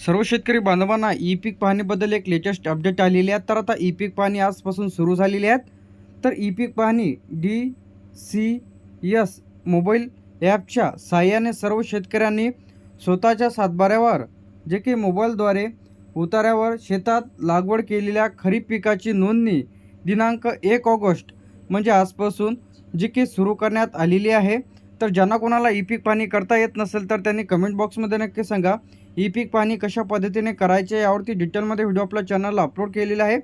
सर्व शेतकरी बांधवांना ई पीक पाहणीबद्दल एक लेटेस्ट अपडेट आलेली आहे. तर आता ई पीक पाहणी आजपासून सुरू झालेली आहेत तर ई पीक पाहणी डी सी एस मोबाईल ॲपच्या साहाय्याने सर्व शेतकऱ्यांनी स्वतःच्या सातबाऱ्यावर जे की मोबाईलद्वारे उतार्यावर शेतात लागवड केलेल्या खरीप पिकाची नोंदणी दिनांक एक ऑगस्ट म्हणजे आजपासून जी की सुरू करण्यात आलेली आहे. तर ज्यांना कोणाला ई पीक पाणी करता येत नसेल तर त्यांनी कमेंट बॉक्समध्ये नक्की सांगा. ई पीक पाणी कशा पद्धतीने करायचे यावरती डिटेलमध्ये व्हिडिओ आपल्या चॅनलला अपलोड केलेला आहे.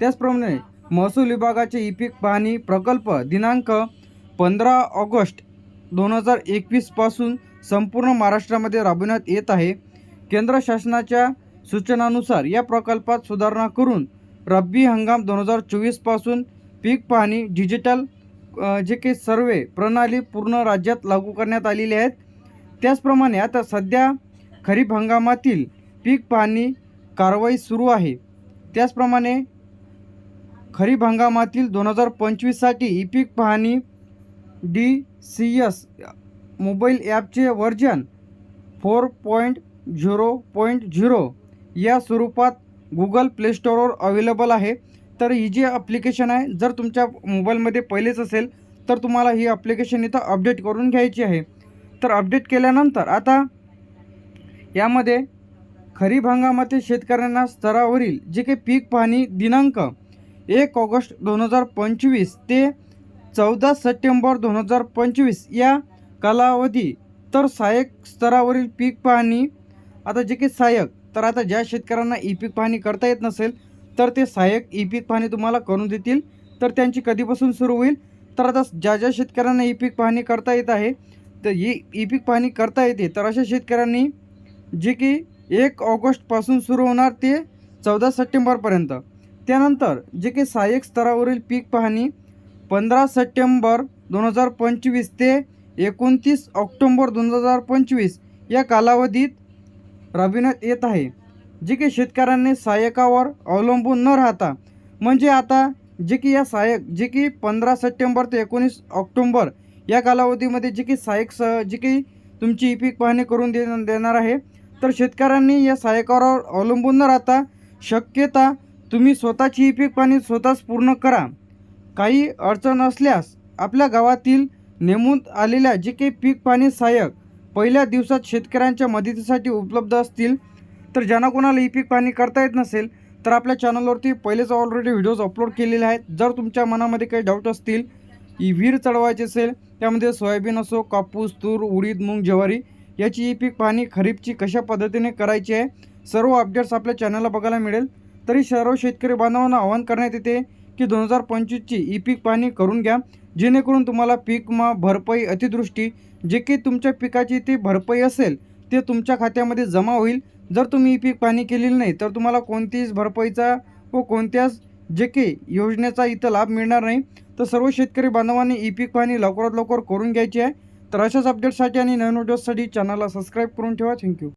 त्याचप्रमाणे महसूल विभागाचे ई पीक पाहणी प्रकल्प दिनांक पंधरा ऑगस्ट दोन हजार एकवीसपासून संपूर्ण महाराष्ट्रामध्ये राबवण्यात येत आहे. केंद्र शासनाच्या सूचनानुसार या प्रकल्पात सुधारणा करून रब्बी हंगाम दोन हजार चोवीसपासून पीक पाहणी डिजिटल जे काही सर्वे प्रणाली पूर्ण राज्यात लागू करण्यात आलेली आहेत. त्याचप्रमाणे आता सध्या खरीप हंगामातील पीक पाहणी कारवाई सुरू आहे. त्याचप्रमाणे खरीप हंगामातील दोन हजार पंचवीससाठी ई पीक पाहणी डी सी एस मोबाईल ॲपचे version four point zero point zero या स्वरूपात गुगल प्ले स्टोअरवर अवेलेबल आहे. तर ही जी ॲप्लिकेशन आहे जर तुमच्या मोबाईलमध्ये पहिलेच असेल तर तुम्हाला ही ॲप्लिकेशन इथं अपडेट करून घ्यायची आहे. तर अपडेट केल्यानंतर आता यामध्ये खरीप हंगामातील शेतकऱ्यांना स्तरावरील जे काही पीक पाहणी दिनांक एक ऑगस्ट दोन हजार पंचवीस ते चौदा सप्टेंबर दोन हजार पंचवीस या कालावधी तर सहाय्यक स्तरावरील पीक पाहणी आता जे काही सहाय्यक तर आता ज्या शेतकऱ्यांना ई पीक पाहणी करता येत नसेल तर ते सहाय्यक ई पीक पाहणी तुम्हाला करून देतील. तर त्यांची कधीपासून सुरू होईल? तर आता ज्या ज्या शेतकऱ्यांना ई पीक पाहणी करता येत आहे तर ही ई पीक पाहणी करता येते तर अशा शेतकऱ्यांनी जे की एक ऑगस्टपासून सुरू होणार ते चौदा सप्टेंबरपर्यंत त्यानंतर जे की सहाय्यक स्तरावरील पीक पाहणी पंधरा सप्टेंबर दोन हजार पंचवीस ते एकोणतीस ऑक्टोंबर दोन हजार पंचवीस या कालावधीत राबविण्यात येत आहे. जे की शेतकऱ्यांनी सहाय्यकावर अवलंबून न राहता म्हणजे आता जे की या सहाय्यक जे की पंधरा सप्टेंबर ते एकोणीस ऑक्टोंबर या कालावधीमध्ये जे की सहाय्यक स जे की तुमची ई पीक पाहणी करून दे देणार आहे. तर शेतकऱ्यांनी या सहाय्यकावर अवलंबून न राहता शक्यता तुम्ही स्वतःची ई पीक पाणी स्वतःच पूर्ण करा. काही अडचण असल्यास आपल्या गावातील नेमून आलेल्या जे काही पीक पाणी सहाय्यक पहिल्या दिवसात शेतकऱ्यांच्या मदतीसाठी उपलब्ध असतील तर ज्यांना कोणाला ई पीक पाणी करता येत नसेल तर आपल्या चॅनलवरती पहिलेच ऑलरेडी व्हिडिओज अपलोड केलेले आहेत. जर तुमच्या मनामध्ये काही डाऊट असतील ई विहीर चढवायची असेल त्यामध्ये सोयाबीन असो कापूस तूर उडीद मूग ज्वारी याची ई पीक पाहणी खरीपची कशा पद्धतीने करायची आहे? सर्व अपडेट्स आपल्या चॅनलला बघायला मिळेल. तरी सर्व शेतकरी बांधवांना आवाहन करण्यात येते की दोन हजार पंचवीसची ई पीक पाहणी करून घ्या. जेणेकरून तुम्हाला पीक मा भरपाई अतिदृष्टी जे काही तुमच्या पिकाची ती भरपाई असेल ते तुमच्या खात्यामध्ये जमा होईल. जर तुम्ही ई पीक पाहणी केलेली नाही तर तुम्हाला कोणतीच भरपाईचा व कोणत्याच जे काही योजनेचा इथं लाभ मिळणार नाही. तर सर्व शेतकरी बांधवांनी ई पीक पाहणी लवकरात लवकर करून घ्यायची आहे. तर अशाच अपडेट्ससाठी आणि नवीन व्हिडिओजसाठी चॅनलला सबस्क्राईब करून ठेवा. थँक्यू